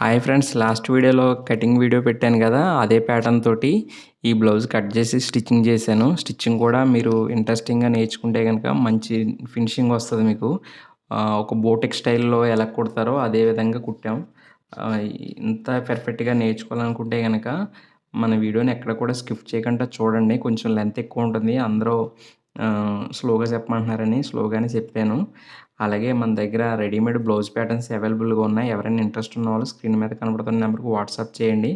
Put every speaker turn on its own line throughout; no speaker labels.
Hi friends last వీడియోలో cutting video పెట్టాను కదా అదే ప్యాటర్న్ తోటి ఈ బ్లౌజ్ కట్ చేసి స్టిచ్చింగ్ చేశాను. స్టిచ్చింగ్ కూడా మీరు ఇంట్రెస్టింగ్గా నేర్చుకుంటే కనుక మంచి ఫినిషింగ్ వస్తుంది మీకు. ఒక బోటెక్ స్టైల్లో ఎలా కుడతారో అదే విధంగా కుట్టాం. ఇంత పర్ఫెక్ట్గా నేర్చుకోవాలనుకుంటే కనుక మన వీడియోని ఎక్కడ కూడా స్కిప్ చేయకుండా చూడండి. కొంచెం లెంత్ ఎక్కువ ఉంటుంది. అందరూ స్లోగా చెప్పమంటున్నారని స్లోగానే చెప్పాను. అలాగే మన దగ్గర రెడీమేడ్ బ్లౌజ్ ప్యాటర్న్స్ అవైలబుల్గా ఉన్నాయి. ఎవరైనా ఇంట్రెస్ట్ ఉన్న వాళ్ళు స్క్రీన్ మీద కనబడుతున్న నెంబర్కి వాట్సాప్ చేయండి.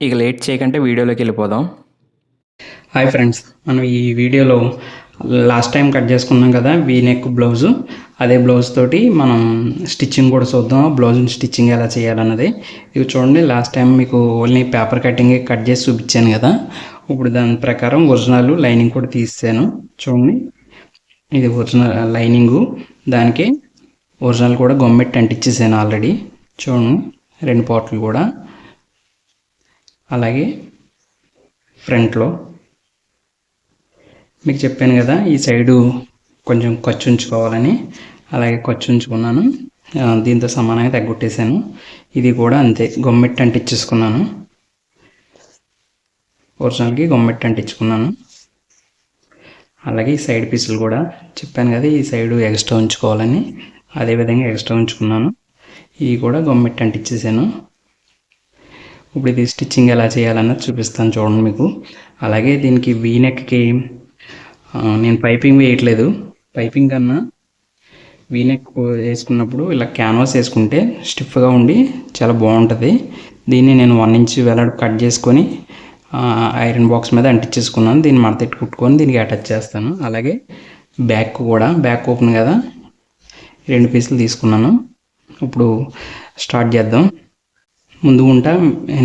ఇక లేట్ చేయకంటే వీడియోలోకి వెళ్ళిపోదాం.
హాయ్ ఫ్రెండ్స్ మనం ఈ వీడియోలో లాస్ట్ టైం కట్ చేసుకున్నాం కదా వీ నెక్ బ్లౌజు. అదే బ్లౌజ్ తోటి మనం స్టిచ్చింగ్ కూడా చూద్దాం. బ్లౌజ్ స్టిచ్చింగ్ ఎలా చేయాలన్నది. ఇవి చూడండి లాస్ట్ టైం మీకు ఓన్లీ పేపర్ కటింగ్ కట్ చేసి చూపించాను కదా. ఇప్పుడు దాని ప్రకారం ఒరిజినల్ లైనింగ్ కూడా తీసాను చూడండి. ఇది ఒరిజినల్ లైనింగు. దానికి ఒరిజినల్ కూడా గొమ్మెట్టి అంటించేసాను ఆల్రెడీ. చూడండి. రెండు పాటలు కూడా. అలాగే ఫ్రంట్లో. మీకు చెప్పాను కదా ఈ సైడు కొంచెం ఖర్చు ఉంచుకోవాలని. అలాగే ఖర్చు ఉంచుకున్నాను. దీంతో సమానంగా తగ్గొట్టేశాను ఇది కూడా అంతే. గొమ్మెట్టి అంటించేసుకున్నాను ఒరిజినల్కి గొమ్మెట్టి అంటించుకున్నాను. అలాగే ఈ సైడ్ పీసులు కూడా చెప్పాను కదా ఈ సైడు ఎక్స్ట్రా ఉంచుకోవాలని అదేవిధంగా ఎక్స్ట్రా ఉంచుకున్నాను. ఇవి కూడా గొమ్మెట్టి అంటించేసాను. ఇప్పుడు ఇది స్టిచ్చింగ్ ఎలా చేయాలన్నది చూపిస్తాను చూడండి మీకు. అలాగే దీనికి వీనెక్కి నేను పైపింగ్ వేయట్లేదు. పైపింగ్ కన్నా వీనెక్ వేసుకున్నప్పుడు ఇలా క్యాన్వాస్ వేసుకుంటే స్టిఫ్గా ఉండి చాలా బాగుంటుంది. దీన్ని నేను వన్ ఇంచ్ వెలాడు కట్ చేసుకొని ఐరన్ బాక్స్ మీద అంటించేసుకున్నాను. దీన్ని మడతెట్టి కుట్టుకొని దీనికి అటాచ్ చేస్తాను. అలాగే బ్యాక్ కూడా బ్యాక్ ఓపెన్ కదా. రెండు పీసులు తీసుకున్నాను. ఇప్పుడు స్టార్ట్ చేద్దాం. ముందు ఉంటా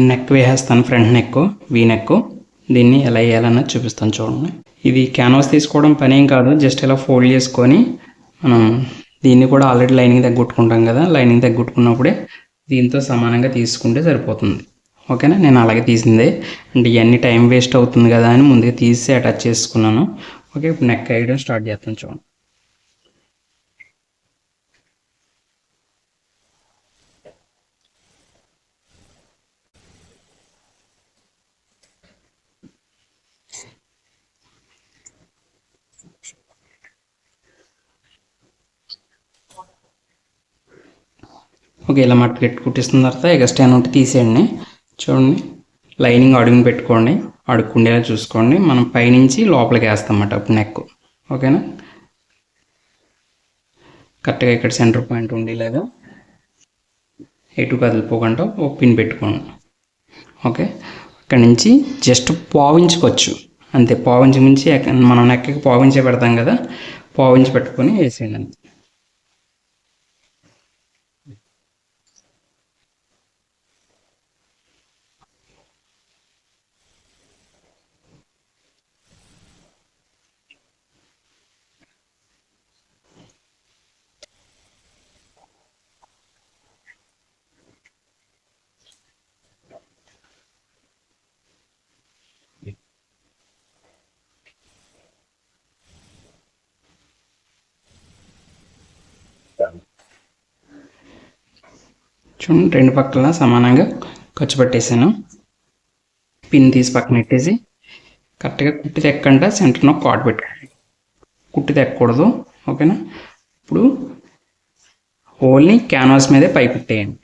నెక్ వేసేస్తాను ఫ్రంట్ నెక్ వీ నెక్. దీన్ని ఎలా వేయాలన్నది చూపిస్తాను చూడండి. ఇది క్యాన్వాస్ తీసుకోవడం పని ఏం కాదు. జస్ట్ ఇలా ఫోల్డ్ చేసుకొని మనం దీన్ని కూడా ఆల్రెడీ లైనింగ్ తగ్గొట్టుకుంటాం కదా. లైనింగ్ తగ్గొట్టుకున్నప్పుడే దీంతో సమానంగా తీసుకుంటే సరిపోతుంది. ఓకేనా? నేను అలాగే తీసింది. అంటే ఇవన్నీ టైం వేస్ట్ అవుతుంది కదా అని ముందుగా తీసి అటాచ్ చేసుకున్నాను. ఓకే ఇప్పుడు నెక్ వేయడం స్టార్ట్ చేస్తాను చూడండి. ఓకే ఇలా మట్టు పెట్టి కుట్టిస్తున్న తర్వాత ఎక్స్ట్రా ఉంటే తీసేయండి. చూడండి. లైనింగ్ అడుగుని పెట్టుకోండి. అడుక్కుండేలా చూసుకోండి. మనం పైనుంచి లోపలికి వేస్తామన్నమాట అప్పుడు నెక్ ఓకేనా? కరెక్ట్గా ఇక్కడ సెంటర్ పాయింట్ ఉండేలాగా ఎటు కదిలిపోకుండా ఒక పిన్ పెట్టుకోండి. ఓకే? ఇక్కడ నుంచి జస్ట్ పావించుకోవచ్చు అంతే పావించి మించి మనం నెక్కకి పావించే పెడతాం కదా. పావించి పెట్టుకొని వేసేయండి అంతే. చూడండి రెండు పక్కల సమానంగా ఖర్చు పెట్టేసాను పిన్ తీసి పక్కన పెట్టేసి కరెక్ట్గా కుట్టి తెక్కంట సెంటర్లో కాట్ పెట్టండి కుట్టి తెక్కకూడదు ఓకేనా? ఇప్పుడు ఓన్లీ క్యాన్వాస్ మీదే పై కుట్టేయండి.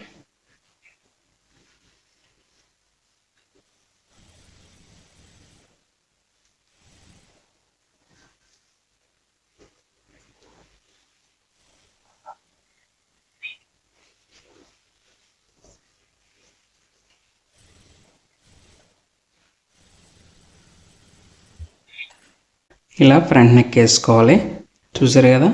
ఇలా ఫ్రంట్ నెక్ వేసుకోవాలి. చూసారు కదా?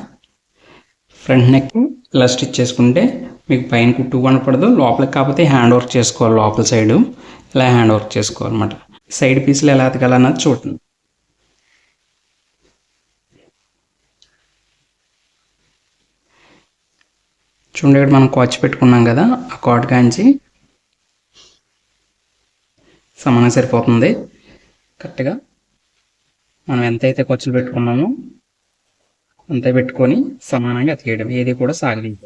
ఫ్రంట్ నెక్ ఇలా స్టిచ్ చేసుకుంటే మీకు పైన కుట్టు కనపడదు. లోపలికి కాకపోతే హ్యాండ్ వర్క్ చేసుకోవాలి లోపల సైడు. ఇలా హ్యాండ్ వర్క్ చేసుకోవాలన్నమాట. సైడ్ పీసులు ఎలా అతకాలన్నది చూడండి చూడండి ఇక్కడ మనం కాచి పెట్టుకున్నాం కదా? ఆ కాట్ కాంచి సమానంగా సరిపోతుంది. కరెక్ట్గా మనం ఎంతైతే ఖర్చులు పెట్టుకున్నామో అంతే పెట్టుకొని సమానంగా అతికేయడం. ఏది కూడా సాగలేదు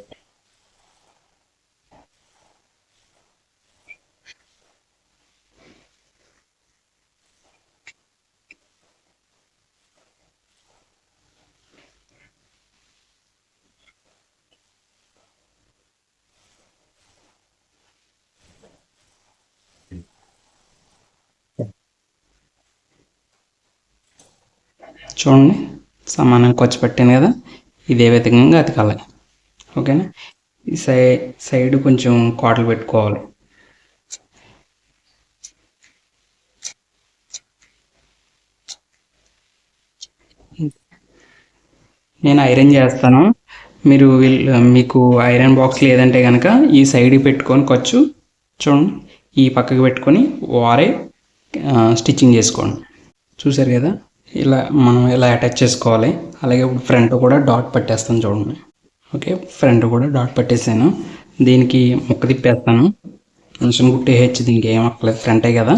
చూడండి. సమానంగా ఖర్చు పెట్టాను కదా. ఇదే విధంగా అతకాలి. ఓకేనా? ఈ సై సైడ్ కొంచెం కోటలు పెట్టుకోవాలి. నేను ఐరన్ చేస్తాను. మీరు వీల్- మీకు ఐరన్ బాక్స్ లేదంటే కనుక ఈ సైడ్కి పెట్టుకొని ఖర్చు చూడండి. ఈ పక్కకి పెట్టుకొని వారే స్టిచ్చింగ్ చేసుకోండి. చూసారు కదా? ఇలా మనం ఇలా అటాచ్ చేసుకోవాలి? అలాగే ఇప్పుడు ఫ్రంట్ కూడా డాట్ పట్టేస్తాను చూడండి. ఓకే ఫ్రంట్ కూడా డాట్ పట్టేసాను. దీనికి ముక్క తిప్పేస్తాను. మిషన్ గుట్టి హెచ్ దీనికి ఏం అక్కలేదు ఫ్రంటే కదా.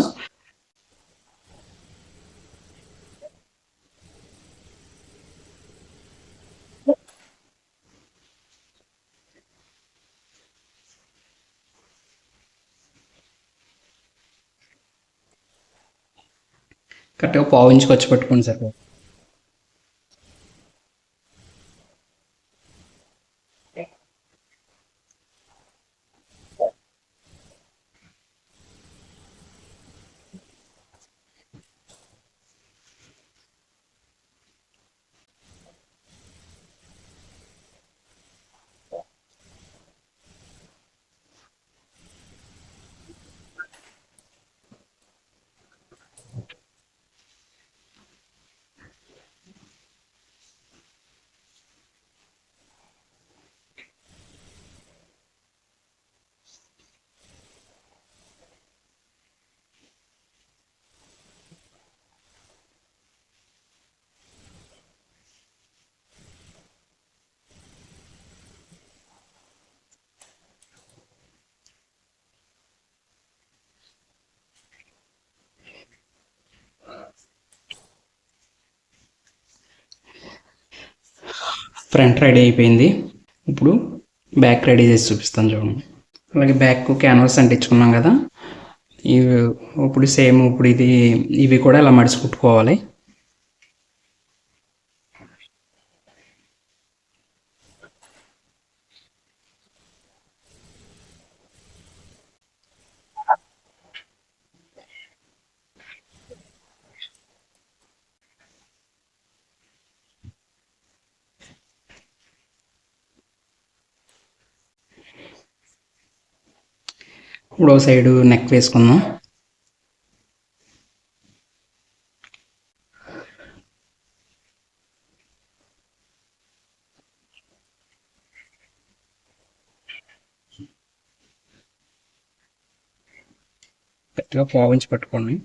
కరెక్ట్గా పావు ఇంచుకి వచ్చి పెట్టుకోండి సార్ ఫ్రంట్ రెడీ అయిపోయింది. ఇప్పుడు బ్యాక్ రెడీ చేసి చూపిస్తాను చూడండి. అలాగే బ్యాక్ క్యాన్వాస్ అంటించుకున్నాం కదా. ఇవి ఇప్పుడు సేమ్ ఇప్పుడు ఇది ఇవి కూడా ఇలా మడిచి కుట్టుకోవాలి. ఇప్పుడు ఒక సైడు నెక్ వేసుకుందాం. గట్టిగా పావించి పట్టుకోండి.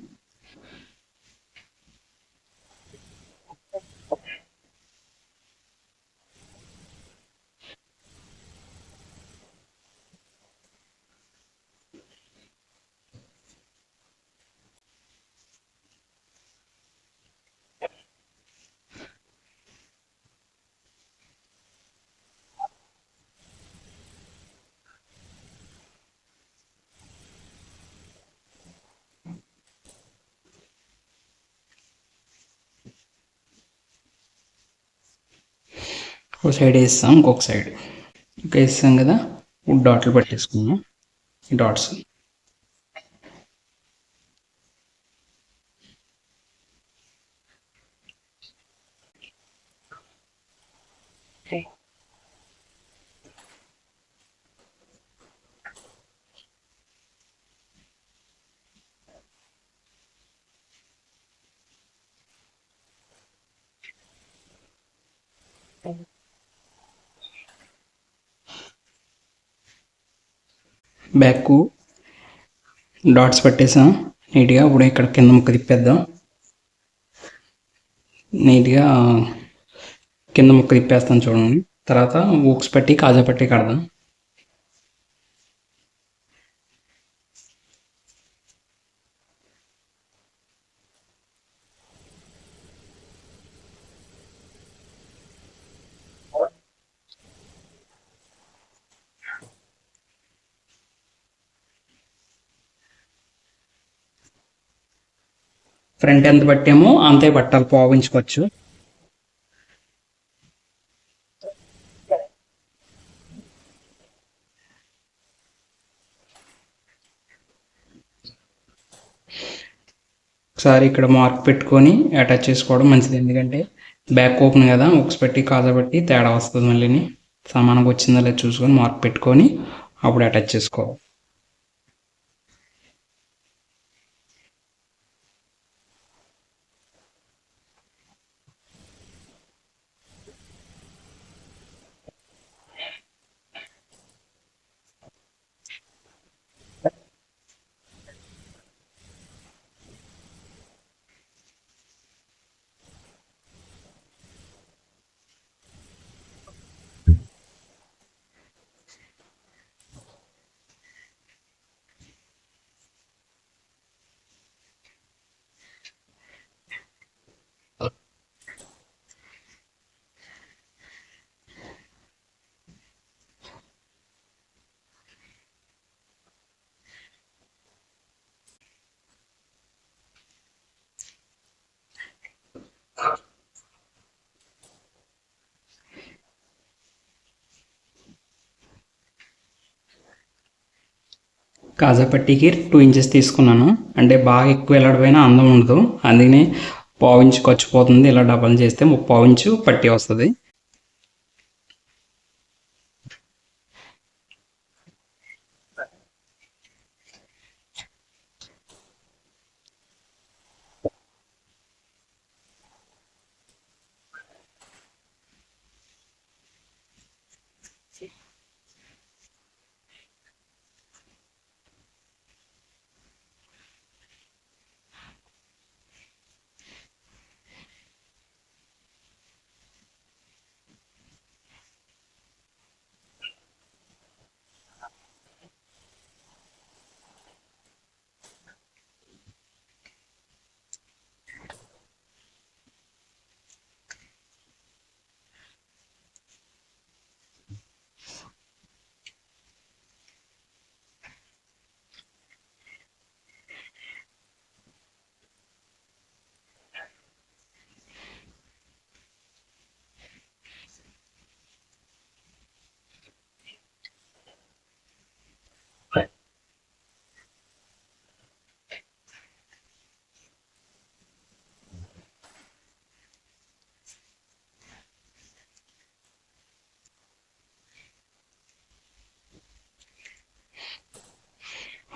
ఒక సైడ్ వేస్తాం ఇంకొక సైడ్ ఇంకా వేస్తాం కదా? ఇప్పుడు డాట్లు పట్టేసుకున్నాం ఈ డాట్స్ బ్యాక్ డాట్స్ పట్టేసాం. నీట్గా ఇప్పుడు ఇక్కడ కింద ముక్క తిప్పేద్దాం. నీట్గా కింద ముక్క తిప్పేస్తాను చూడండి. తర్వాత ఊక్స్ పెట్టి కాజా పెట్టి కడదాం. ఫ్రంట్ ఎంత పట్టామో అంతే పట్టాలి పోవించుకోవచ్చు. ఒకసారి ఇక్కడ మార్క్ పెట్టుకొని అటాచ్ చేసుకోవడం మంచిది ఎందుకంటే బ్యాక్ ఓపెన్ కదా ఉక్స్ పెట్టి కాజా పెట్టి తేడా వస్తుంది మళ్ళీని. సమానంగా వచ్చిందా లేదా చూసుకొని మార్క్ పెట్టుకొని అప్పుడు అటాచ్ చేసుకోవాలి. కాజా పట్టీకి టూ ఇంచెస్ తీసుకున్నాను. అంటే బాగా ఎక్కువ వెళ్ళడిపోయినా అందం ఉండదు. అందుకనే పావు ఇంచు ఖర్చు పోతుంది. ఇలా డబల్ చేస్తే పావు ఇంచు పట్టి వస్తుంది.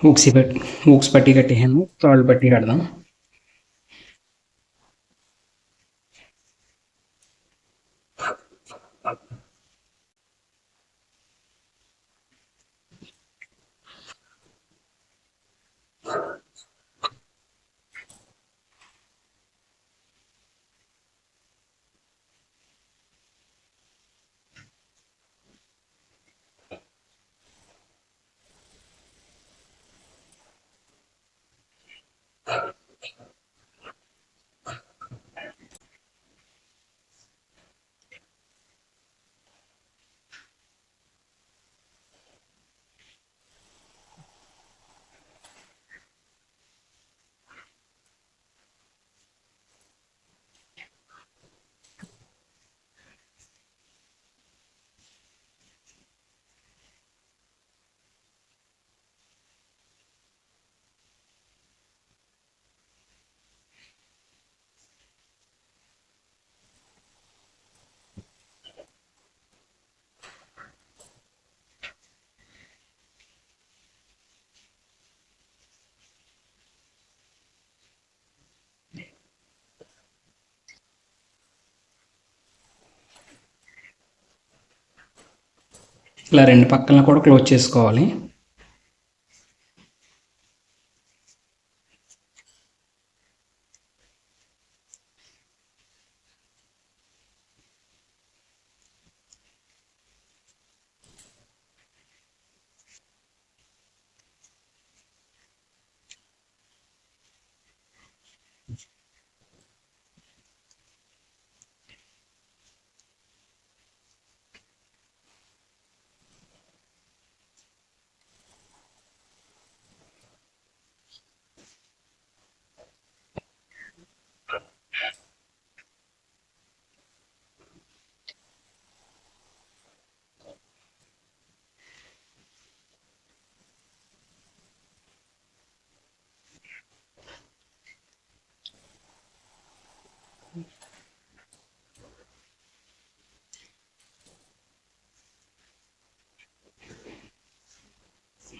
హూక్స్ పెట్టి హూక్స్ పట్టి కట్టేసాను తాళ్ళు పట్టి కడదాం ఇలా రెండు పక్కన కూడా క్లోజ్ చేసుకోవాలి.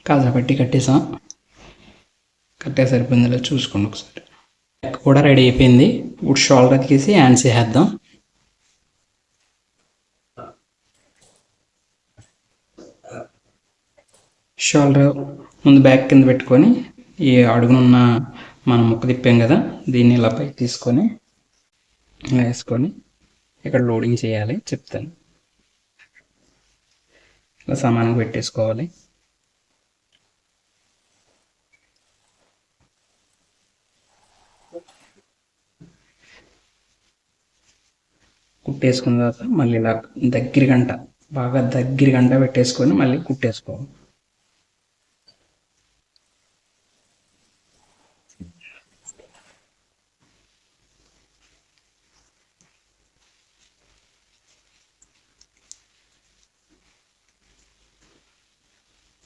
కాజా పెట్టి కట్టేసాం కట్టే సరిపోయిందిలా చూసుకోండి ఒకసారి. నెక్ కూడా రెడీ అయిపోయింది. ఇప్పుడు షోల్డర్ అతికేసి హ్యాండ్స్ వేసేద్దాం. షోల్డర్ ముందు బ్యాక్ కింద పెట్టుకొని ఈ అడుగునున్న మనం ముక్క తిప్పాం కదా దీన్ని ఇలా పైకి తీసుకొని ఇలా వేసుకొని ఇక్కడ లోడింగ్ చేయాలి చెప్తాను. ఇలా సమానంగా పెట్టేసుకోవాలి. కుట్టేసుకున్న తర్వాత మళ్ళీ ఇలా దగ్గర గంట బాగా దగ్గర గంట పెట్టేసుకొని మళ్ళీ కుట్టేసుకోవాలి.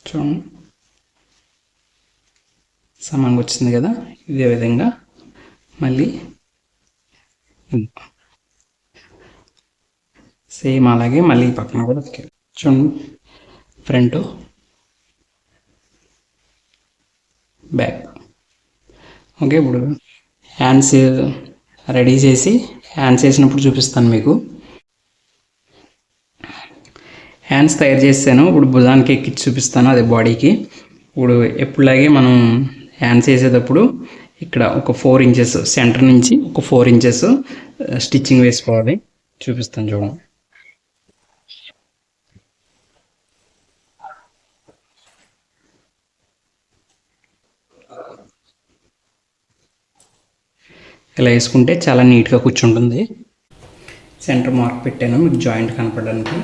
చూడండి. సమానంగా వచ్చింది కదా ఇదే విధంగా మళ్ళీ. సేమ్ అలాగే మళ్ళీ పక్కన కూడా చూడండి. ఫ్రంట్ బ్యాక్ ఓకే ఇప్పుడు హ్యాండ్స్ రెడీ చేసి హ్యాండ్స్ వేసినప్పుడు చూపిస్తాను మీకు. హ్యాండ్స్ తయారు చేస్తాను. ఇప్పుడు భుజానికి ఎక్కించి చూపిస్తాను అదే బాడీకి ఇప్పుడు ఎప్పుడులాగే మనం హ్యాండ్స్ వేసేటప్పుడు ఇక్కడ ఒక ఫోర్ ఇంచెస్ సెంటర్ నుంచి ఒక ఫోర్ ఇంచెస్ స్టిచ్చింగ్ వేసుకోవాలి. చూపిస్తాను చూడండి. ఇలా వేసుకుంటే చాలా నీట్గా కూర్చుంటుంది. సెంటర్ మార్క్ పెట్టాను మీకు జాయింట్ కనపడడానికి.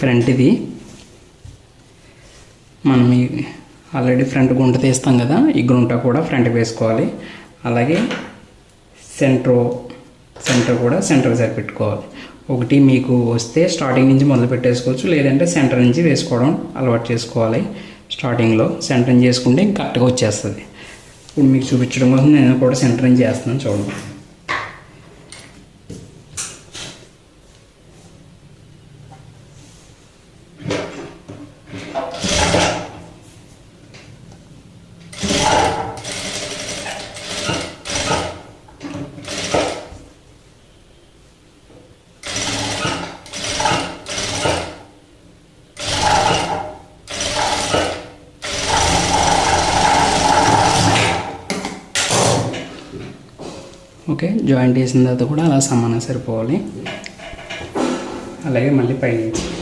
ఫ్రంట్ ఇది. మనం ఆల్రెడీ ఫ్రంట్ గుంట తీస్తాం కదా ఈ గుంట కూడా ఫ్రంట్ వేసుకోవాలి. అలాగే సెంటర్ సెంటర్ కూడా సెంటర్ సరిపెట్టుకోవాలి ఒకటి మీకు వస్తే స్టార్టింగ్ నుంచి మొదలు పెట్టేసుకోవచ్చు లేదంటే సెంటర్ నుంచి వేసుకోవడం అలవాటు చేసుకోవాలి. స్టార్టింగ్లో సెంటర్ నుంచి చేసుకుంటే కరెక్ట్గా వచ్చేస్తుంది. ఇప్పుడు మీకు చూపించడం కోసం నేను కూడా సెంటర్ నుంచి చేస్తున్నాను చూడండి ఓకే జాయింట్ చేసిన తర్వాత కూడా అలా సమానం సరిపోవాలి. అలాగే మళ్ళీ పైనుంచి నుంచి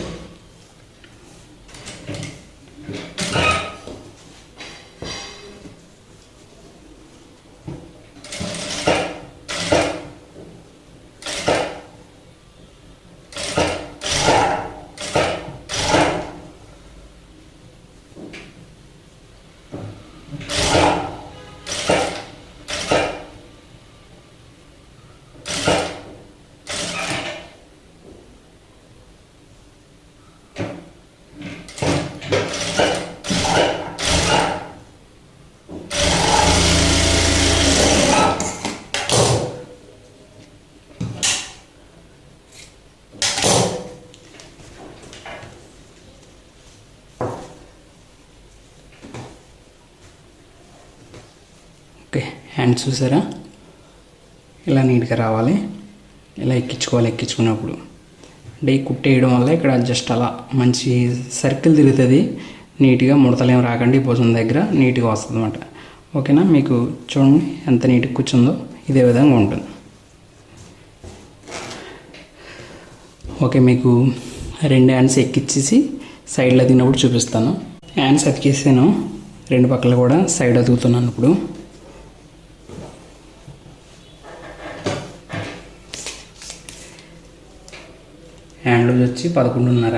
ఓకే హ్యాండ్స్ చూసారా? ఇలా నీట్గా రావాలి. ఇలా ఎక్కించుకోవాలి ఎక్కించుకున్నప్పుడు. అంటే ఈ కుట్టేయడం వల్ల ఇక్కడ జస్ట్ అలా మంచి సర్కిల్ తిరుగుతుంది. నీట్గా ముడతలేం రాకండి భుజం దగ్గర నీట్గా వస్తుంది అనమాట ఓకేనా? మీకు చూడండి ఎంత నీట్గా కూర్చుందో. ఇదే విధంగా ఉంటుంది. ఓకే మీకు రెండు హ్యాండ్స్ ఎక్కిచ్చేసి సైడ్లో తిన్నప్పుడు చూపిస్తాను. హ్యాండ్స్ అతికేసాను. రెండు పక్కల కూడా సైడ్ అతుకుతున్నాను ఇప్పుడు. హ్యాండ్ లూజ్ వచ్చి పదకొండున్నర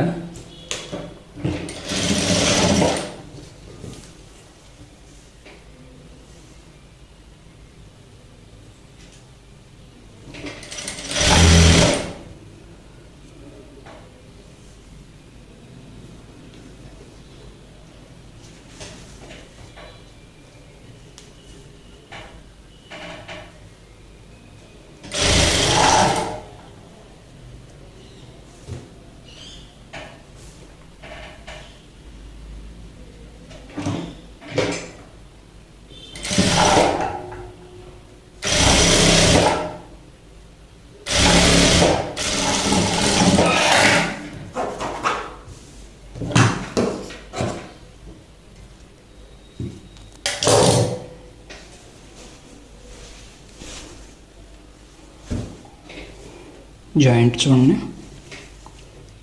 జాయింట్ చూడండి.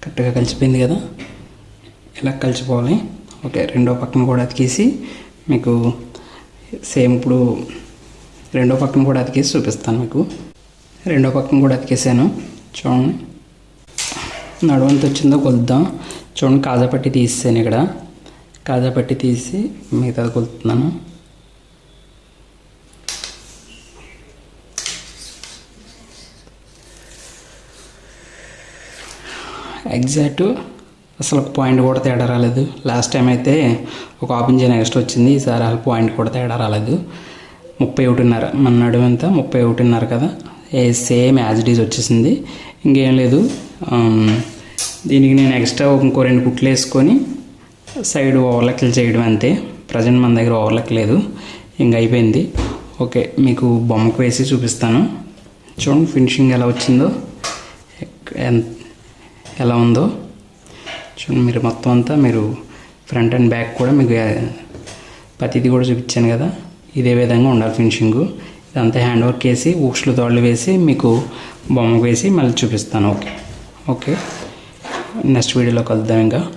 కరెక్ట్గా కలిసిపోయింది కదా? ఇలా కలిసిపోవాలి? ఓకే రెండో పక్కన కూడా అతికేసి మీకు సేమ్ ఇప్పుడు రెండో పక్కన కూడా అతికేసి చూపిస్తాను మీకు. రెండో పక్కన కూడా అతికేసాను. చూడండి. నడువంత వచ్చిందో కొలుద్దాం. చూడండి కాజా పట్టి తీసాను ఇక్కడ. కాజాపట్టి తీసి మిగతాది కొలుతున్నాను. ఎగ్జాక్ట్ అసలు పాయింట్ కూడా తేడా రాలేదు. లాస్ట్ టైం అయితే ఒక హాఫ్ ఇంచ్ నెక్స్ట్ వచ్చింది. ఈసారి అసలు పాయింట్ కూడా తేడా రాలేదు. ముప్పై ఒకటిన్నర. మన నడుము ఎంత? ముప్పై ఒకటిన్నర కదా? ఏ సేమ్ యాజ్ ఇట్ ఈజ్ వచ్చేసింది. ఇంకేం లేదు. దీనికి నేను ఎక్స్ట్రా ఇంకో రెండు కుట్లు వేసుకొని సైడ్ ఓవర్లెక్కలు చేయడం అంతే. ప్రజెంట్ మన దగ్గర ఓవర్లెక్ లేదు. ఇంక అయిపోయింది. ఓకే మీకు బొమ్మకు వేసి చూపిస్తాను. చూడండి ఫినిషింగ్ ఎలా వచ్చిందో. ఎంత ఎలా ఉందో. చూడండి మీరు మొత్తం అంతా మీరు ఫ్రంట్ అండ్ బ్యాక్ కూడా మీకు ప్రతిది ప్రతిదీ కూడా చూపించాను కదా. ఇదే విధంగా ఉండాలి ఫినిషింగ్. ఇదంతా హ్యాండ్ వర్క్ వేసి ఊక్స్లు తోళ్ళు వేసి మీకు బొమ్మకు వేసి మళ్ళీ చూపిస్తాను. ఓకే. ఓకే. నెక్స్ట్ వీడియోలో కలుద్దాం ఇంకా.